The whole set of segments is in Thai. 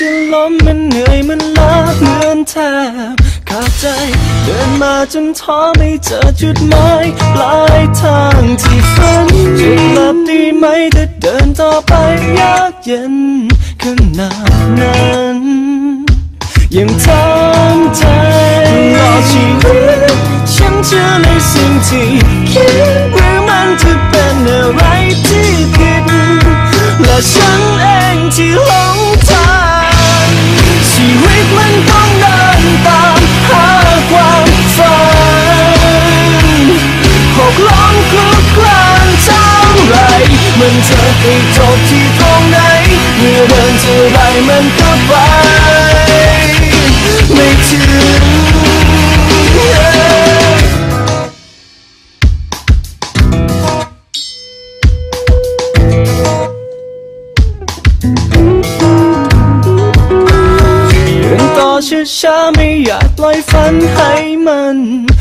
ฉันล้มมันเหนื่อยมันล้าเหมือนแทบขาดใจ เดินมาจนท้อไม่เจอจุดหมายปลายทางที่ฝันจะหลับดีไหมถ้าเดินต่อไปยากเย็นขนาดนั้นยังทำใจตลอชีวิตฉันเชื่อในสิ่งที่คิดหรือมันจะเป็นอะไรที่ผิดและฉันเองที่ มันจะไปจบที่ตรงไหน เมื่อเดินเท่าไรมันก็ไป ไม่ถึงเดินต่อช้าๆไม่อยากปล่อยฝันให้มัน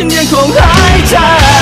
ล้มฉันก็